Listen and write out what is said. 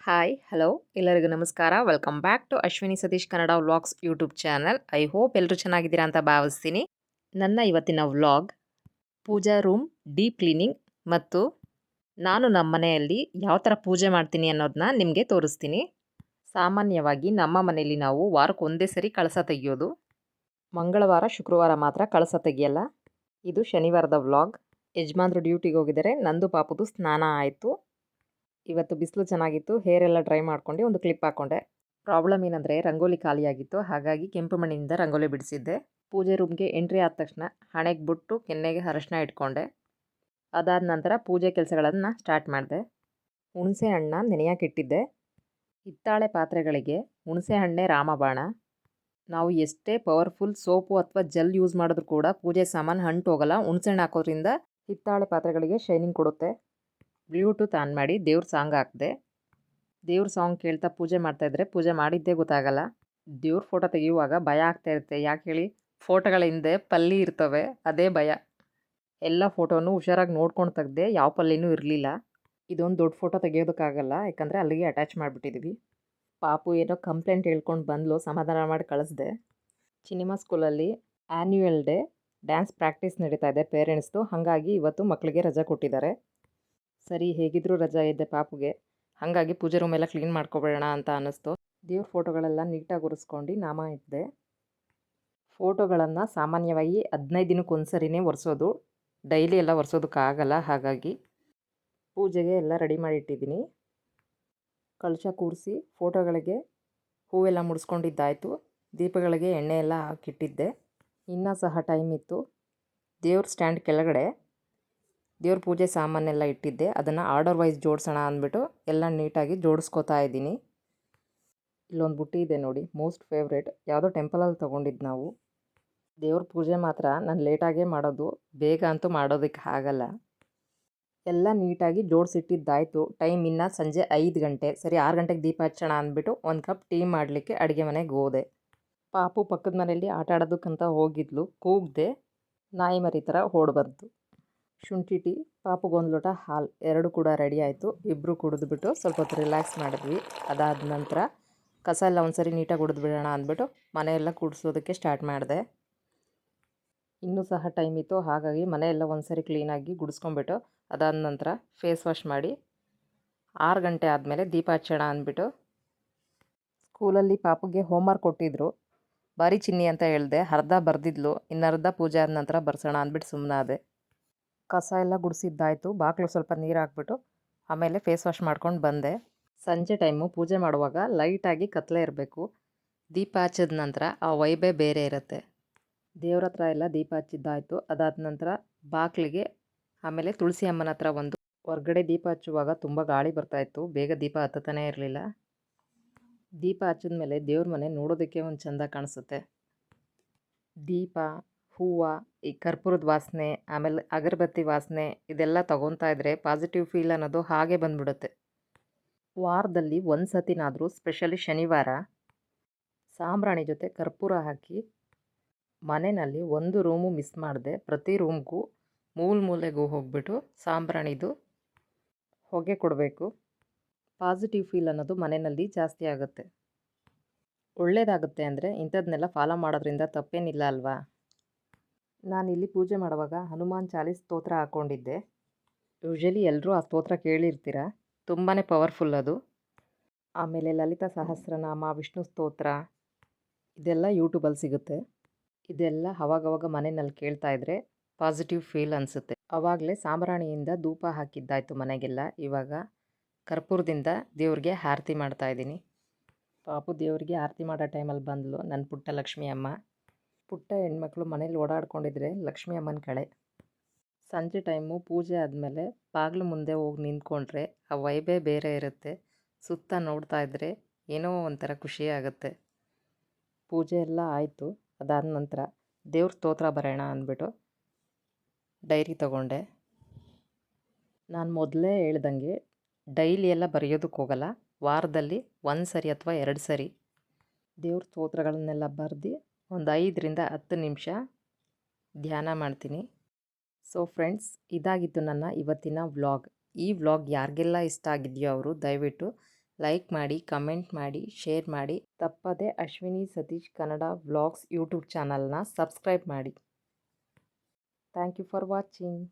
Hi hello ಎಲ್ಲರಿಗೂ ನಮಸ್ಕಾರ. Welcome back to Ashwini Satish Kannada vlogs YouTube channel I hope ಎಲ್ಲರೂ ಚೆನ್ನಾಗಿದ್ದೀರಾ ಅಂತ ಭಾವಿಸ್ತೀನಿ. ನನ್ನ ಇವತ್ತಿನ vlog pooja room deep cleaning ಮತ್ತು ನಾನು ನಮ್ಮ ಮನೆಯಲ್ಲಿ ಯಾವ ಥರ ಪೂಜೆ ಮಾಡ್ತೀನಿ ಅನ್ನೋದನ್ನ ನಿಮಗೆ ತೋರಿಸ್ತೀನಿ. ಸಾಮಾನ್ಯವಾಗಿ ನಮ್ಮ ಮನೆಯಲ್ಲಿ ನಾವು ವಾರಕ್ಕೆ ಒಂದೇ ಸರಿ ಕಳಸ ತೆಗೆಯೋದು. ಮಂಗಳವಾರ, ಶುಕ್ರವಾರ ಮಾತ್ರ ಕಳಸ ತೆಗೆಯಲ್ಲ. ಇದು ಶನಿವಾರದ ವ್ಲಾಗ್ ಯಜಮಾನ್ರು ಡ್ಯೂಟಿಗೆ ಹೋಗಿದ್ದಾರೆ. ನಂದು ಪಾಪದು ಸ್ನಾನ ಆಯಿತು. ಇವತ್ತು ಬಿಸಿಲು ಚೆನ್ನಾಗಿತ್ತು ಹೇರ್ ಎಲ್ಲ ಡ್ರೈ ಮಾಡ್ಕೊಂಡು ಒಂದು ಕ್ಲಿಪ್ ಹಾಕ್ಕೊಂಡೆ ಪ್ರಾಬ್ಲಮ್ ಏನಂದರೆ ರಂಗೋಲಿ ಖಾಲಿಯಾಗಿತ್ತು, ಹಾಗಾಗಿ ಕೆಂಪು ಮಣ್ಣಿನಿಂದ ರಂಗೋಲಿ ಬಿಡಿಸಿದ್ದೆ. ಪೂಜೆ ರೂಮ್ಗೆ ಎಂಟ್ರಿ ಆದ ತಕ್ಷಣ ಹಣೆಗೆ ಬಿಟ್ಟು ಕೆನ್ನೆಗೆ ಅರಶಿನ ಇಟ್ಕೊಂಡೆ. ಅದಾದ ನಂತರ ಪೂಜೆ ಕೆಲಸಗಳನ್ನು ಸ್ಟಾರ್ಟ್ ಮಾಡಿದೆ. ಹುಣಸೆ ಹಣ್ಣ ನೆನೆಯಾಕಿಟ್ಟಿದ್ದೆ ಹಿತ್ತಾಳೆ ಪಾತ್ರೆಗಳಿಗೆ ಹುಣಸೆ ಹಣ್ಣೆ ರಾಮಬಾಣ. ನಾವು ಎಷ್ಟೇ ಪವರ್ಫುಲ್ ಸೋಪು ಅಥವಾ ಜೆಲ್ ಯೂಸ್ ಮಾಡಿದ್ರು ಕೂಡ ಪೂಜೆ ಸಾಮಾನು ಹಣ್ಣು ಹೋಗಲ್ಲ ಹುಣಸೆ ಹಣ್ಣು ಹಾಕೋದ್ರಿಂದ ಹಿತ್ತಾಳೆ ಪಾತ್ರೆಗಳಿಗೆ ಶೈನಿಂಗ್ ಕೊಡುತ್ತೆ. ಬ್ಲೂಟೂತ್ ಆನ್ ಮಾಡಿ ದೇವ್ರ ಸಾಂಗ್ ಹಾಕಿದೆ. ದೇವ್ರ ಸಾಂಗ್ ಕೇಳ್ತಾ ಪೂಜೆ ಮಾಡ್ತಾಯಿದ್ರೆ ಪೂಜೆ ಮಾಡಿದ್ದೇ ಗೊತ್ತಾಗಲ್ಲ. ದೇವ್ರ ಫೋಟೋ ತೆಗೆಯುವಾಗ ಭಯ ಆಗ್ತಾ ಇರುತ್ತೆ. ಯಾಕೆ ಹೇಳಿ? ಫೋಟೋಗಳ ಹಿಂದೆ ಪಲ್ಲಿ ಇರ್ತವೆ, ಅದೇ ಭಯ. ಎಲ್ಲ ಫೋಟೋನು ಹುಷಾರಾಗಿ ನೋಡ್ಕೊಂಡು ತೆಗ್ದೆ ಯಾವ ಪಲ್ಲಿನೂ ಇರಲಿಲ್ಲ. ಇದೊಂದು ದೊಡ್ಡ ಫೋಟೋ ತೆಗೆಯೋದಕ್ಕಾಗಲ್ಲ, ಯಾಕಂದರೆ ಅಲ್ಲಿಗೆ ಅಟ್ಯಾಚ್ ಮಾಡಿಬಿಟ್ಟಿದ್ವಿ. ಪಾಪು ಏನೋ ಕಂಪ್ಲೇಂಟ್ ಹೇಳ್ಕೊಂಡು ಬಂದಲು, ಸಮಾಧಾನ ಮಾಡಿ ಕಳಿಸ್ದೆ. ಸಿನಿಮಾ ಸ್ಕೂಲಲ್ಲಿ ಆ್ಯನ್ಯುಯಲ್ ಡೇ ಡ್ಯಾನ್ಸ್ ಪ್ರಾಕ್ಟೀಸ್ ನಡೀತಾ ಇದೆ ಪೇರೆಂಟ್ಸ್ದು ಹಾಗಾಗಿ ಇವತ್ತು ಮಕ್ಕಳಿಗೆ ರಜೆ ಕೊಟ್ಟಿದ್ದಾರೆ. ಸರಿ ಹೇಗಿದ್ದರೂ ರಜಾ ಇದ್ದೆ ಪಾಪುಗೆ. ಹಾಗಾಗಿ ಪೂಜೆ ರೂಮ್ ಎಲ್ಲ ಕ್ಲೀನ್ ಮಾಡ್ಕೊಬೇಡೋಣ ಅಂತ ಅನ್ನಿಸ್ತು. ದೇವ್ರ ಫೋಟೋಗಳೆಲ್ಲ ನೀಟಾಗಿ ಒರೆಸ್ಕೊಂಡು ನಾಮ ಇದ್ದೆ ಫೋಟೋಗಳನ್ನು ಸಾಮಾನ್ಯವಾಗಿ ಹದಿನೈದು ದಿನಕ್ಕೆ ಒಂದು ಸರಿನೇ ಒರೆಸೋದು. ಡೈಲಿ ಎಲ್ಲ ಒರೆಸೋದಕ್ಕಾಗಲ್ಲ ಹಾಗಾಗಿ ಪೂಜೆಗೆ ಎಲ್ಲ ರೆಡಿ ಮಾಡಿಟ್ಟಿದ್ದೀನಿ ಕಳಶ ಕೂರಿಸಿ ಫೋಟೋಗಳಿಗೆ ಹೂವೆಲ್ಲ ಮುಡಿಸ್ಕೊಂಡಿದ್ದಾಯಿತು. ದೀಪಗಳಿಗೆ ಎಣ್ಣೆ ಎಲ್ಲ ಹಾಕಿಟ್ಟಿದ್ದೆ. ಇನ್ನೂ ಸಹ ಟೈಮ್ ಇತ್ತು. ದೇವ್ರ ಸ್ಟ್ಯಾಂಡ್ ಕೆಳಗಡೆ ದೇವ್ರ ಪೂಜೆ ಸಾಮಾನೆಲ್ಲ ಇಟ್ಟಿದ್ದೆ. ಅದನ್ನು ಆರ್ಡರ್ ವೈಸ್ ಜೋಡಿಸೋಣ ಅಂದ್ಬಿಟ್ಟು ಎಲ್ಲ ನೀಟಾಗಿ ಜೋಡಿಸ್ಕೋತಾ ಇದ್ದೀನಿ. ಇಲ್ಲೊಂದು ಬುಟ್ಟಿ ಇದೆ ನೋಡಿ ಮೋಸ್ಟ್ ಫೇವ್ರೇಟ್ ಯಾವುದೋ ಟೆಂಪಲಲ್ಲಿ ತೊಗೊಂಡಿದ್ದು ನಾವು. ದೇವ್ರ ಪೂಜೆ ಮಾತ್ರ, ನಾನು ಲೇಟಾಗೇ ಮಾಡೋದು. ಬೇಗ ಅಂತೂ ಮಾಡೋದಕ್ಕೆ ಆಗಲ್ಲ. ಎಲ್ಲ ನೀಟಾಗಿ ಜೋಡಿಸಿಟ್ಟಿದ್ದಾಯಿತು. ಟೈಮ್ ಇನ್ನು ಸಂಜೆ ಐದು ಗಂಟೆ. ಸರಿ, ಆರು ಗಂಟೆಗೆ ದೀಪ ಹಚ್ಚೋಣ ಅಂದ್ಬಿಟ್ಟು ಒಂದು ಕಪ್ ಟೀ ಮಾಡಲಿಕ್ಕೆ ಅಡುಗೆ ಮನೆಗೆ ಹೋದೆ. ಪಾಪು ಪಕ್ಕದ ಮನೆಯಲ್ಲಿ ಆಟ ಆಡೋದಕ್ಕಂತ ಹೋಗಿದ್ಲು. ಕೂಗ್ದೆ ನಾಯಿ ಮರಿ ಥರ ಓಡ್ಬಂತು ಶುಂಠಿ ಟೀ ಪಾಪುಗೊಂದು ಲೋಟ ಹಾಲು ಎರಡು ಕೂಡ ರೆಡಿ ಆಯಿತು. ಇಬ್ಬರು ಕುಡಿದ್ಬಿಟ್ಟು ಸ್ವಲ್ಪ ಹೊತ್ತು ರಿಲ್ಯಾಕ್ಸ್ ಮಾಡಿದ್ವಿ. ಅದಾದ ನಂತರ ಕಸ ಎಲ್ಲ ಒಂದು ಸರಿ ನೀಟಾಗಿ ಬಿಡೋಣ ಅಂದ್ಬಿಟ್ಟು ಮನೆಯೆಲ್ಲ ಕುಡಿಸೋದಕ್ಕೆ ಸ್ಟಾರ್ಟ್ ಮಾಡಿದೆ. ಇನ್ನೂ ಸಹ ಟೈಮ್ ಇತ್ತು. ಹಾಗಾಗಿ ಮನೆಯೆಲ್ಲ ಒಂದು ಸರಿ ಕ್ಲೀನಾಗಿ ಗುಡಿಸ್ಕೊಂಬಿಟ್ಟು ಅದಾದ ನಂತರ ಫೇಸ್ ವಾಶ್ ಮಾಡಿ ಆರು ಗಂಟೆ ಆದಮೇಲೆ ದೀಪ ಹಚ್ಚೋಣ ಅಂದ್ಬಿಟ್ಟು ಸ್ಕೂಲಲ್ಲಿ ಪಾಪುಗೆ ಹೋಮ್ವರ್ಕ್ ಕೊಟ್ಟಿದ್ದರು ಭಾರಿ ಚಿನ್ನಿ ಅಂತ ಹೇಳಿದೆ. ಅರ್ಧ ಬರೆದಿದ್ಲು. ಇನ್ನರ್ಧ ಪೂಜೆ ಆದ ನಂತರ ಬರ್ಸೋಣ ಅಂದ್ಬಿಟ್ಟು ಸುಮ್ಮನಾದೆ ಕಸ ಎಲ್ಲ ಗುಡಿಸಿದ್ದಾಯಿತು. ಬಾಗಿಲು ಸ್ವಲ್ಪ ನೀರು ಹಾಕ್ಬಿಟ್ಟು ಆಮೇಲೆ ಫೇಸ್ ವಾಶ್ ಮಾಡ್ಕೊಂಡು ಬಂದೆ. ಸಂಜೆ ಟೈಮು ಪೂಜೆ ಮಾಡುವಾಗ ಲೈಟಾಗಿ ಕತ್ತಲೆ ಇರಬೇಕು. ದೀಪ ಹಚ್ಚಿದ ನಂತರ ಆ ವೈಬೇ ಬೇರೆ ಇರುತ್ತೆ. ದೇವ್ರ ಹತ್ರ ಎಲ್ಲ ದೀಪ ಹಚ್ಚಿದ್ದಾಯಿತು. ಅದಾದ ನಂತರ ಬಾಗಿಲಿಗೆ ಆಮೇಲೆ ತುಳಸಿ ಅಮ್ಮನ ಹತ್ರ ಒಂದು ಹೊರ್ಗಡೆ ದೀಪ ಹಚ್ಚುವಾಗ ತುಂಬ ಗಾಳಿ ಬರ್ತಾಯಿತ್ತು ಬೇಗ ದೀಪ ಹತ್ತತಾನೇ ಇರಲಿಲ್ಲ. ದೀಪ ಹಚ್ಚಿದ ಮೇಲೆ ದೇವ್ರ ಮನೆ ನೋಡೋದಕ್ಕೆ ಒಂದು ಚೆಂದ ಕಾಣಿಸುತ್ತೆ. ದೀಪ ಹೂವು, ಈ ಕರ್ಪೂರದ ವಾಸನೆ, ಆಮೇಲೆ ಅಗರಬತ್ತಿ ವಾಸನೆ ಇದೆಲ್ಲ ತೊಗೊತಾ ಇದ್ದರೆ ಪಾಸಿಟಿವ್ ಫೀಲ್ ಅನ್ನೋದು ಹಾಗೆ ಬಂದ್ಬಿಡುತ್ತೆ. ವಾರದಲ್ಲಿ ಒಂದು ಸತಿನಾದರೂ ಸ್ಪೆಷಲಿ ಶನಿವಾರ ಸಾಂಬ್ರಾಣಿ ಜೊತೆ ಕರ್ಪೂರ ಹಾಕಿ ಮನೆಯಲ್ಲಿ ಒಂದು ರೂಮು ಮಿಸ್ ಮಾಡಿದೆ ಪ್ರತಿ ರೂಮ್ಗೂ ಮೂಲ ಮೂಲೆಗೂ ಹೋಗ್ಬಿಟ್ಟು ಸಾಂಬ್ರಾಣಿದು ಹೊಗೆ ಕೊಡಬೇಕು. ಪಾಸಿಟಿವ್ ಫೀಲ್ ಅನ್ನೋದು ಮನೆಯಲ್ಲಿ ಜಾಸ್ತಿ ಆಗುತ್ತೆ. ಒಳ್ಳೆಯದಾಗುತ್ತೆ ಅಂದರೆ ಇಂಥದ್ದನ್ನೆಲ್ಲ ಫಾಲೋ ಮಾಡೋದ್ರಿಂದ ತಪ್ಪೇನಿಲ್ಲ ಅಲ್ವಾ? ನಾನಿಲ್ಲಿ ಪೂಜೆ ಮಾಡುವಾಗ ಹನುಮಾನ್ ಚಾಲೀಸ್ ಸ್ತೋತ್ರ ಹಾಕ್ಕೊಂಡಿದ್ದೆ ಯೂಶಲಿ ಎಲ್ಲರೂ ಆ ಸ್ತೋತ್ರ ಕೇಳಿರ್ತೀರ? ತುಂಬಾ ಪವರ್ಫುಲ್ ಅದು. ಆಮೇಲೆ ಲಲಿತಾ ಸಹಸ್ರನಾಮ, ವಿಷ್ಣು ಸ್ತೋತ್ರ, ಇದೆಲ್ಲ ಯೂಟ್ಯೂಬಲ್ಲಿ ಸಿಗುತ್ತೆ. ಇದೆಲ್ಲ ಅವಾಗವಾಗ ಮನೆಯಲ್ಲಿ ಕೇಳ್ತಾ ಇದ್ದರೆ ಪಾಸಿಟಿವ್ ಫೀಲ್ ಅನಿಸುತ್ತೆ. ಆವಾಗಲೇ ಸಾಂಬ್ರಾಣಿಯಿಂದ ಧೂಪ ಹಾಕಿದ್ದಾಯಿತು ಮನೆಗೆಲ್ಲ. ಇವಾಗ ಕರ್ಪೂರದಿಂದ ದೇವ್ರಿಗೆ ಆರತಿ ಮಾಡ್ತಾಯಿದ್ದೀನಿ ಪಾಪು ದೇವರಿಗೆ ಆರತಿ ಮಾಡೋ ಟೈಮಲ್ಲಿ ಬಂದಳು ನನ್ನ ಪುಟ್ಟ ಲಕ್ಷ್ಮಿ ಅಮ್ಮ. ಪುಟ್ಟ ಹೆಣ್ಮಕ್ಳು ಮನೇಲಿ ಓಡಾಡ್ಕೊಂಡಿದ್ರೆ ಲಕ್ಷ್ಮಿ ಅಮ್ಮನ ಕಳೆ. ಸಂಜೆ ಟೈಮು ಪೂಜೆ ಆದಮೇಲೆ ಬಾಗಿಲು ಮುಂದೆ ಹೋಗಿ ನಿಂತ್ಕೊಂಡ್ರೆ ಆ ವೈಬೇ ಬೇರೆ ಇರುತ್ತೆ. ಸುತ್ತ ನೋಡ್ತಾ ಇದ್ದರೆ ಏನೋ ಒಂಥರ ಖುಷಿ ಆಗುತ್ತೆ. ಪೂಜೆ ಎಲ್ಲ ಆಯಿತು, ಅದಾದ ನಂತರ ದೇವ್ರ ಸ್ತೋತ್ರ ಬರೋಣ ಅಂದ್ಬಿಟ್ಟು ಡೈರಿ ತಗೊಂಡೆ. ನಾನು ಮೊದಲೇ ಹೇಳ್ದಂಗೆ ಡೈಲಿ ಎಲ್ಲ ಬರೆಯೋದಕ್ಕೆ ಹೋಗಲ್ಲ, ವಾರದಲ್ಲಿ ಒಂದು ಸರಿ ಅಥವಾ ಎರಡು ಸರಿ. ದೇವ್ರ ಸ್ತೋತ್ರಗಳನ್ನೆಲ್ಲ ಬರೆದು ಒಂದು ಐದರಿಂದ ಹತ್ತು ನಿಮಿಷ ಧ್ಯಾನ ಮಾಡ್ತೀನಿ. ಸೊ ಫ್ರೆಂಡ್ಸ್ ಇದಾಗಿತ್ತು ನನ್ನ ಇವತ್ತಿನ ವ್ಲಾಗ್. ಈ ವ್ಲಾಗ್ ಯಾರಿಗೆಲ್ಲ ಇಷ್ಟ ಆಗಿದೆಯೋ ಅವರು ದಯವಿಟ್ಟು ಲೈಕ್ ಮಾಡಿ, ಕಮೆಂಟ್ ಮಾಡಿ, ಶೇರ್ ಮಾಡಿ. ತಪ್ಪದೆ ಅಶ್ವಿನಿ ಸತೀಶ್ ಕನ್ನಡ ವ್ಲಾಗ್ಸ್ ಯೂಟ್ಯೂಬ್ ಚಾನಲ್ನ ಸಬ್ಸ್ಕ್ರೈಬ್ ಮಾಡಿ. Thank you for watching.